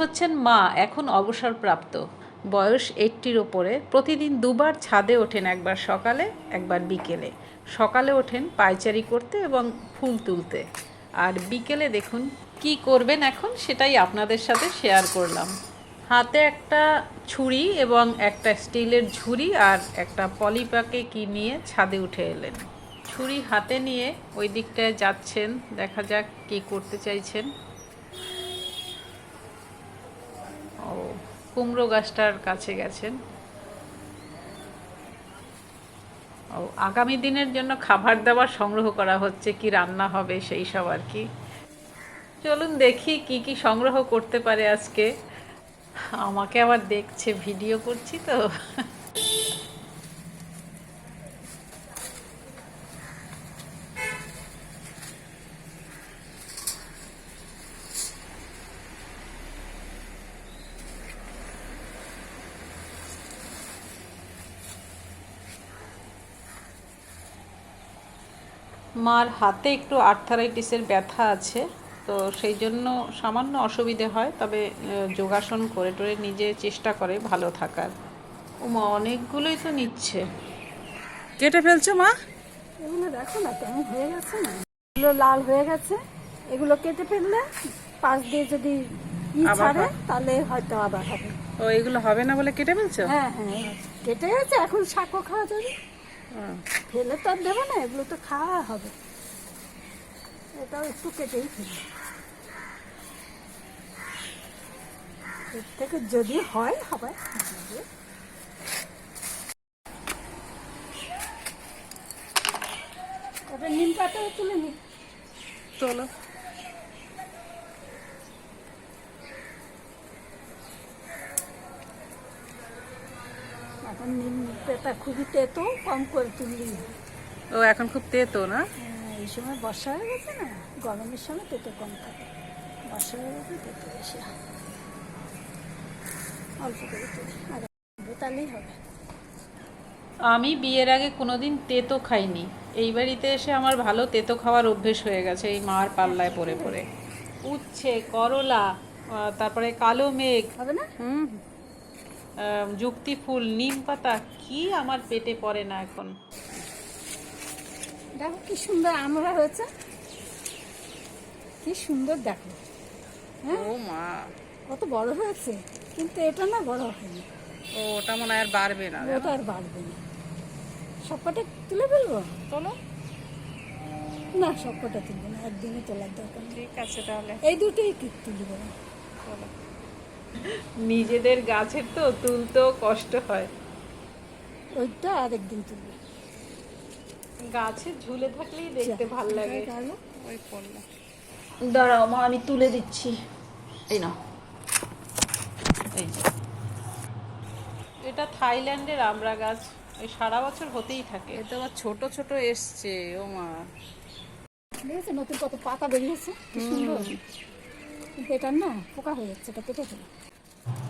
হচ্ছেন মা, এখন অবসরপ্রাপ্ত। বয়স এইটটির ওপরে। প্রতিদিন দুবার ছাদে ওঠেন একবার সকালে, একবার বিকেলে। সকালে ওঠেন পায়চারি করতে এবং ফুল তুলতে। আর বিকেলে দেখুন কি করবেন এখন সেটাই আপনাদের সাথে শেয়ার করলাম। হাতে একটা ছুরি এবং একটা স্টিলের ঝুড়ি আর একটা পলিপাকে কি নিয়ে ছাদে উঠে এলেন। ছুরি হাতে নিয়ে ওই দিকটায় যাচ্ছেন। দেখা যাক কি করতে চাইছেন ও কুমড়ো গাছটার কাছে গেছেন। ও, আগামী দিনের জন্য খাবার দাবার সংগ্রহ করা হচ্ছে, কি রান্না হবে সেই সব আর কি। চলুন দেখি কি কি সংগ্রহ করতে পারে আজকে। আমাকে আবার দেখছে, ভিডিও করছি তো। মার হাতে একটু আর্থারাইটিসের ব্যথা আছে তো সেই জন্য সামান্য অসুবিধে হয় তবে যোগাসন করে টোরে নিজে চেষ্টা করে ভালো থাকার। ও মা অনেকগুলোই তো নিচ্ছে। কেটে ফেলছো মা? এগুলো দেখো না কেমন হয়ে গেছে না? এগুলো লাল হয়ে গেছে এগুলো কেটে ফেললে পাশ দিয়ে যদি ই ছাড়ে তাহলে হয়তো আবার হবে। ও এগুলো হবে না বলে কেটে ফেলছো? হ্যাঁ হ্যাঁ কেটে গেছে এখন শাকও খাওয়া যাবে। ফেলে তো আর দেবো না, এগুলো তো খাওয়া হবে। এটাও একটু কেটেই ফেলি। এর থেকে যদি হয় হবে এবার নিম পাতা তুলে নি। চলো পাতা খুবই তেতো কম করে তুললি। ও এখন খুব তেতো না? এই সময় বর্ষা হয়ে গেছে না গরমের সময় তেতো কম থাকে। বর্ষা হয়ে গেছে তেতো বেশি অল্প করে তুলি আর তাহলেই হবে। আমি বিয়ের আগে কোনোদিন তেতো খাইনি। এই বাড়িতে এসে আমার ভালো তেতো খাওয়ার অভ্যেস হয়ে গেছে এই মার পাল্লায় পড়ে পড়ে। উচ্ছে করলা তারপরে কালো মেঘ। হবে না? হুম। যুক্তি ফুল নিম পাতা কি আমার পেটে পড়ে না এখন? দেখো কি সুন্দর আমরা হয়েছে। কি সুন্দর দেখো। হ্যাঁ? ও মা। কত বড় হয়েছে কিন্তু এটা না বড় হয়নি। ও ওটা মনে আর বাড়বে না ওটা আর বাড়বে না। সবকটা তুলে ফেলব? চলো না সবকটা তুলবো না একদিনই তোলার দরকার। ঠিক আছে তাহলে। এই দুটোই কি তুলবো চলো। নিজেদের গাছের তো তুলতেও কষ্ট হয়। ওইটা আরেকদিন তুলবো। গাছে ঝুলে থাকলেই দেখতে ভালো লাগে। ওই দাঁড়াও মা আমি তুলে দিচ্ছি। এই না এই এটা থাইল্যান্ডের আমড়া গাছ। এই সারা বছর হতেই থাকে। এটা আবার ছোট ছোট এসছে ও মা। নতুন কত পাতা বেরিয়েছে। কি সুন্দর। কিন্তু এটা না পোকা হয়ে যাচ্ছে এটা কেটে ফেলো।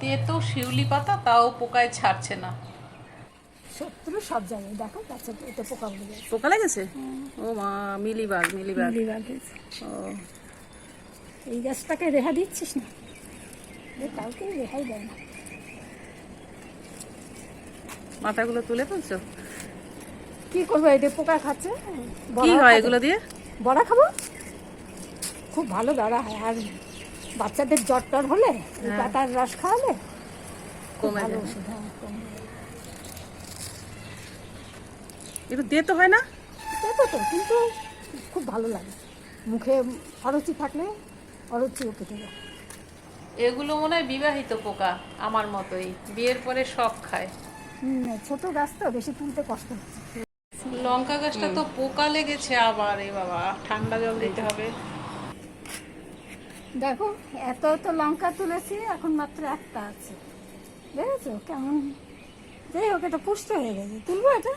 তেতো শিউলি পাতা তাও পোকায় ছাড়ছে না। সত্যি সব জায়গায় দেখো গাছে এতে পোকা উঠে যাচ্ছে পোকা লেগেছে? ও মা মিলিবাগ মিলিবাগ। মিলিবাগ ও। এই গাছটাকে রেহা দিচ্ছিস না? কাউকে রেহাই দেয় না। মাথাগুলো তুলে ফেলছো? কি করব এটা পোকা খাচ্ছে কি হয় এগুলো দিয়ে? বড়া খাব? খুব ভালো দাঁড়া হয় আর বাচ্চাদের জ্বর টর হলে এই পাতার রস খাওয়ালে? কমে ভালো। ওষুধ হ্যাঁ কমে। একটু দিয়ে তো হয় না? দেখো তো কিন্তু খুব ভালো লাগে। মুখে অরুচি থাকলে অরুচিও কেটে যায়। এগুলো মনে হয় বিবাহিত পোকা আমার মতোই। বিয়ের পরে সব খায়। হুম, ছোট গাছ তো বেশি তুলতে কষ্ট হচ্ছে। লঙ্কা গাছটা তো পোকা লেগেছে আবার এই বাবা। ঠান্ডা জল দিতে হবে। দেখো এত তো লঙ্কা তুলেছি এখন মাত্র একটা আছে। দেখেছ কেমন? যাই হোক এটা পুষ্ট হয়ে গেছে। তুলবো এটা?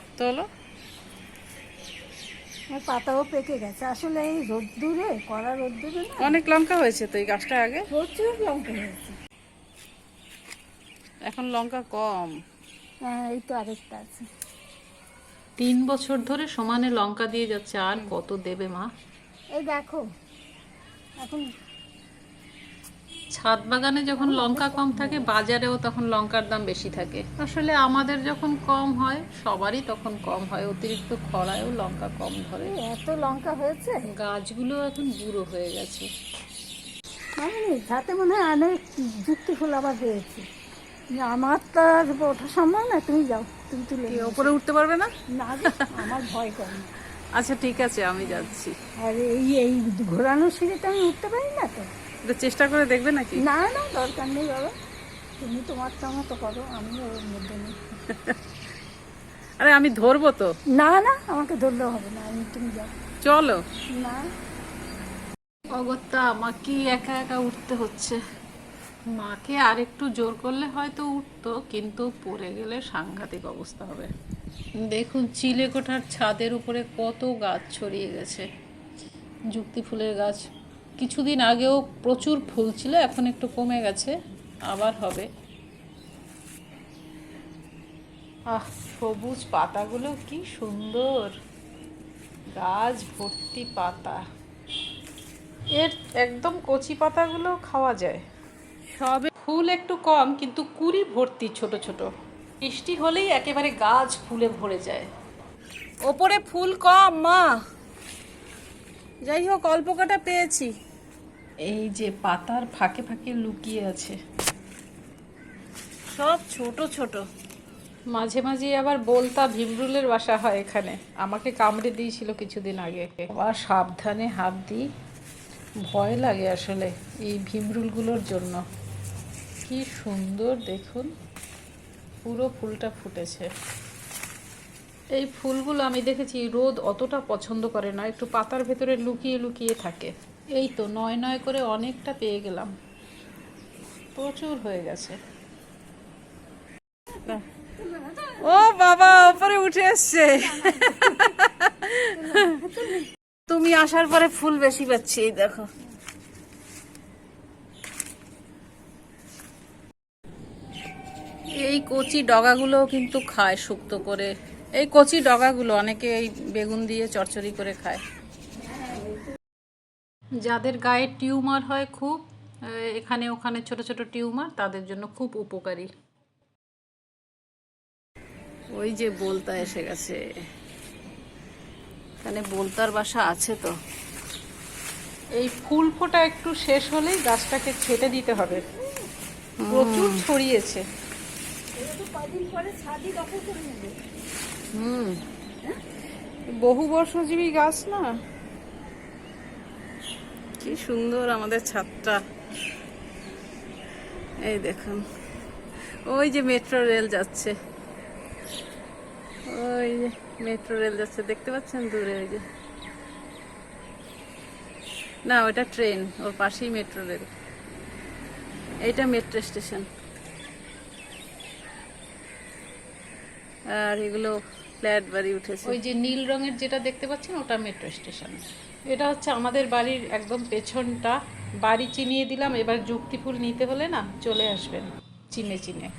এর পাতাও পেকে গেছে। আসলে এই রোদ্দুরে কড়া রোদ্দুরে না অনেক লঙ্কা হয়েছে তো এই গাছটা আগে? প্রচুর লঙ্কা হয়েছে। এখন লঙ্কা কম। হ্যাঁ এই তো আরেকটা আছে। তিন বছর ধরে সমানে লঙ্কা দিয়ে যাচ্ছে আর কত দেবে মা? এই দেখো এখন ছাদ বাগানে যখন লঙ্কা কম থাকে বাজারেও তখন লঙ্কার দাম বেশি থাকে। আসলে আমাদের যখন কম হয় সবারই তখন কম হয়। অতিরিক্ত খরায়ও লঙ্কা কম ধরে। এত লঙ্কা হয়েছে? গাছগুলো এখন বুড়ো হয়ে গেছে। আমি যাতে মনে হয় অনেক যুক্তি ফুল আবার হয়েছে। আমার তো আর ওঠা সম্ভব না তুমি যাও তুমি তুলে ওপরে উঠতে পারবে না? না আমার ভয় করে আচ্ছা ঠিক আছে আমি যাচ্ছি। আর এই এই ঘোরানোর সিঁড়িতে আমি উঠতে পারি না তো? একটু চেষ্টা করে দেখবে নাকি? না না দরকার নেই বাবা। তুমি তোমার তো মতো করো আমি ওর মধ্যে নেই। আরে আমি ধরবো তো। না না আমাকে ধরলেও হবে না আমি তুমি যাও। চলো। না। অগত্যা আমাকে একা একা উঠতে হচ্ছে। মাকে আর একটু জোর করলে হয়তো উঠতো কিন্তু পড়ে গেলে সাংঘাতিক অবস্থা হবে। দেখুন চিলেকোঠার ছাদের উপরে কত গাছ ছড়িয়ে গেছে। যুক্তি ফুলের গাছ। কিছুদিন আগেও প্রচুর ফুল ছিল এখন একটু কমে গেছে আবার হবে। আহ সবুজ পাতাগুলো কি সুন্দর। গাছ ভর্তি পাতা। এর একদম কচি পাতাগুলো খাওয়া যায়। সবে ফুল একটু কম কিন্তু কুড়ি ভর্তি ছোট ছোট। বৃষ্টি হলেই একেবারে গাছ ফুলে ভরে যায়। ওপরে ফুল কম মা। যাই হোক, অল্প কটা পেয়েছি। এই যে পাতার ফাঁকে ফাঁকে লুকিয়ে আছে। সব ছোট ছোট। মাঝে মাঝে আবার বলতা ভীমরুলের বাসা হয় এখানে। আমাকে কামড়ে দিয়েছিল কিছুদিন আগে। আবার সাবধানে হাত দিই। ভয় লাগে আসলে এই ভীমরুলগুলোর জন্য। কি সুন্দর দেখুন। পুরো ফুলটা ফুটেছে। এই ফুলগুলো আমি দেখেছি, রোদ অতটা পছন্দ করে না, একটু পাতার ভেতরে লুকিয়ে লুকিয়ে থাকে। এই তো নয় নয় করে অনেকটা পেয়ে গেলাম। প্রচুর হয়ে গেছে। ও বাবা, উপরে উঠে এসছে। তুমি আসার পরে ফুল বেশি পাচ্ছি, এই দেখো। এই কচি ডগাগুলো কিন্তু খায় শুক্তো করে। এই কচি ডগাগুলো অনেকে এই বেগুন দিয়ে চচ্চড়ি করে খায়। যাদের গায়ে টিউমার হয় খুব এখানে ওখানে ছোট ছোট টিউমার, তাদের জন্য খুব উপকারী। ওই যে বলতা এসে গেছে। এখানে বলতার বাসা আছে তো। এই ফুল ফোটা একটু শেষ হলেই গাছটাকে ছেটে দিতে হবে। প্রচুর ছড়িয়েছে। কদিন পরে ছাদি দখল করে নেবে। হুম। বহু বর্ষজীবী গাছ না? কি সুন্দর আমাদের ছাদটা। এই দেখুন। ওই যে মেট্রো রেল যাচ্ছে। ওই যে মেট্রো রেল যাচ্ছে। দেখতে পাচ্ছেন দূরে ওই যে। না ওটা ট্রেন। ওর পাশেই মেট্রো রেল। এইটা মেট্রো স্টেশন। আর এগুলো ফ্ল্যাট বাড়ি উঠেছে। ওই যে নীল রঙের যেটা দেখতে পাচ্ছেন, ওটা মেট্রো স্টেশন। এটা হচ্ছে আমাদের বাড়ির একদম পেছনটা। বাড়ি চিনিয়ে দিলাম, এবার যুক্তি ফুল নিতে হলে না চলে আসবেন, চিনে চিনে।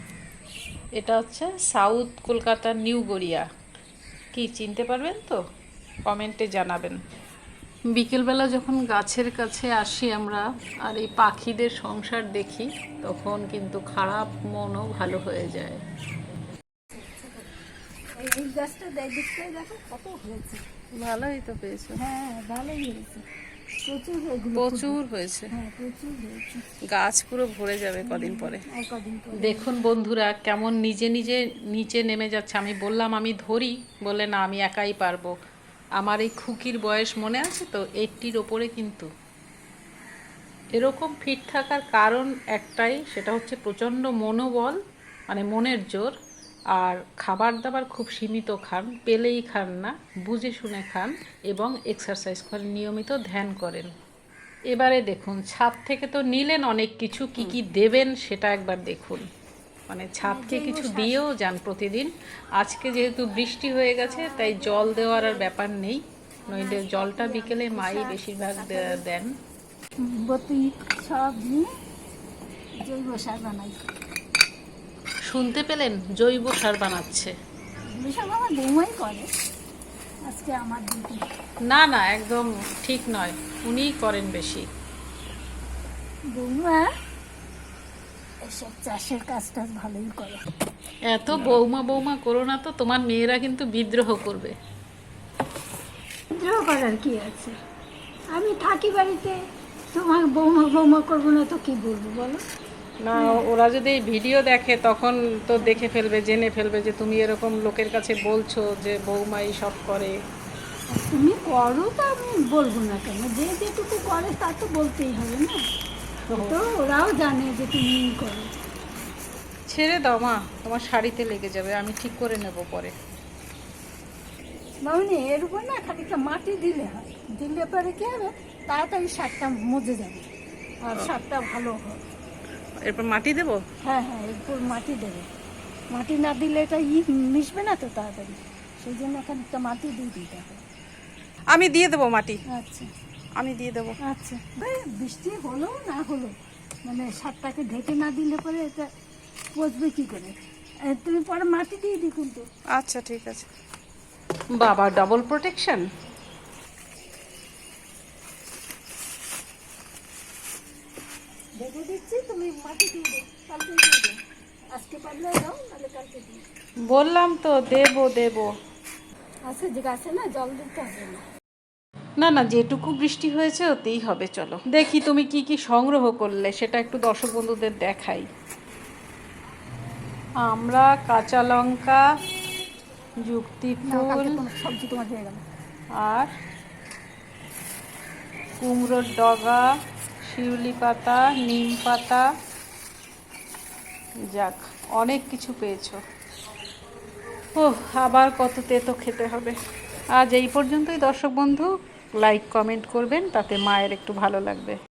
এটা হচ্ছে সাউথ কলকাতার নিউ গড়িয়া। কি, চিনতে পারবেন তো? কমেন্টে জানাবেন। বিকেলবেলা যখন গাছের কাছে আসি আমরা, আর এই পাখিদের সংসার দেখি, তখন কিন্তু খারাপ মনও ভালো হয়ে যায়। এই গাছটা দেখ দিকটাই দেখো কত হয়েছে। ভালোই তো পেয়েছ। হ্যাঁ ভালোই হয়েছে। প্রচুর প্রচুর হয়েছে। হ্যাঁ গাছ পুরো ভরে যাবে কদিন পরে। কদিন পরে। দেখুন বন্ধুরা কেমন নিজে নিজে নিচে নেমে যাচ্ছে। আমি বললাম আমি ধরি। বলে না আমি একাই পারব। আমার এই খুকির বয়স মনে আছে তো? এইটটির ওপরে কিন্তু। এরকম ফিট থাকার কারণ একটাই সেটা হচ্ছে প্রচণ্ড মনোবল মানে মনের জোর। আর খাবার দাবার খুব সীমিত খান পেলেই খান না বুঝে শুনে খান এবং এক্সারসাইজ করেন নিয়মিত ধ্যান করেন। এবারে দেখুন ছাদ থেকে তো নিলেন অনেক কিছু কি কি দেবেন সেটা একবার দেখুন। মানে ছাদকে কিছু দিয়েও যান প্রতিদিন। আজকে যেহেতু বৃষ্টি হয়ে গেছে তাই জল দেওয়ার আর ব্যাপার নেই। নইলে জলটা বিকেলে মাই বেশিরভাগ দেন। বতি সব নিয়ে জৈব সার বানাই। শুনতে পেলেন? জৈব সার বানাচ্ছে। না না একদম ঠিক নয়। উনিই করেন বেশি। বৌমা এসব চাষের কাজ ভালোই করে। এত বৌমা বৌমা করো না তো তোমার মেয়েরা কিন্তু বিদ্রোহ করবে। বিদ্রোহ করার কি আছে? আমি থাকি বাড়িতে তোমার বৌমা বৌমা করব না তো কি বলব বলো? না ওরা যদি এই ভিডিও দেখে তখন তো দেখে ফেলবে জেনে ফেলবে যে তুমি এরকম লোকের কাছে বলছো যে বৌমা সব করে। তুমি করো তো আমি বলব না কেন? যে যেটুকু করে তা তো বলতেই হবে না? তো ওরাও জানে যে তুমি করো। ছেড়ে দাও মা তোমার শাড়িতে লেগে যাবে আমি ঠিক করে নেব পরে। মামনি এর উপর না খানিকটা মাটি দিলে হয়। দিলে পরে কি হবে? তাড়াতাড়ি শাকটা মজে যাবে। আর শাকটা ভালো হবে। এরপর মাটি দেবো? হ্যাঁ হ্যাঁ এরপর মাটি দেবে। মাটি না দিলে এটা ই মিশবে না তো তাড়াতাড়ি। সেই জন্য খানিকটা মাটি দিয়ে দিতে হবে আমি দিয়ে দেবো মাটি। আচ্ছা। আমি দিয়ে দেবো। আচ্ছা। ভাই বৃষ্টি হলো না হলো। মানে সারটাকে ঢেকে না দিলে পরে এটা পচবে কি করে? তুমি পরে মাটি দিয়ে দিই কিন্তু। আচ্ছা ঠিক আছে। বাবা ডবল প্রোটেকশন দিচ্ছি তুমি মাটি দিয়ে দিও কালকে দিয়ে দিও। আজকে পারলে দাও নাহলে কালকে দিও। বললাম তো দেব দেবো। আচ্ছা যে গাছে না জল দিতে হবে না। না না যেটুকু বৃষ্টি হয়েছে ওতেই হবে চলো। দেখি তুমি কি কি সংগ্রহ করলে সেটা একটু দর্শক বন্ধুদের দেখাই। আমরা কাঁচা লঙ্কা যুক্তি ফুল তোমার সবজি তোমার হয়ে গেল। আর কুমড়োর ডগা শিউলি পাতা নিম পাতা যাক, অনেক কিছু পেয়েছ। ও আবার কত তেতো খেতে হবে। আজ এই পর্যন্তই দর্শক বন্ধু। লাইক, কমেন্ট করবেন, তাতে মায়ের একটু ভালো লাগবে।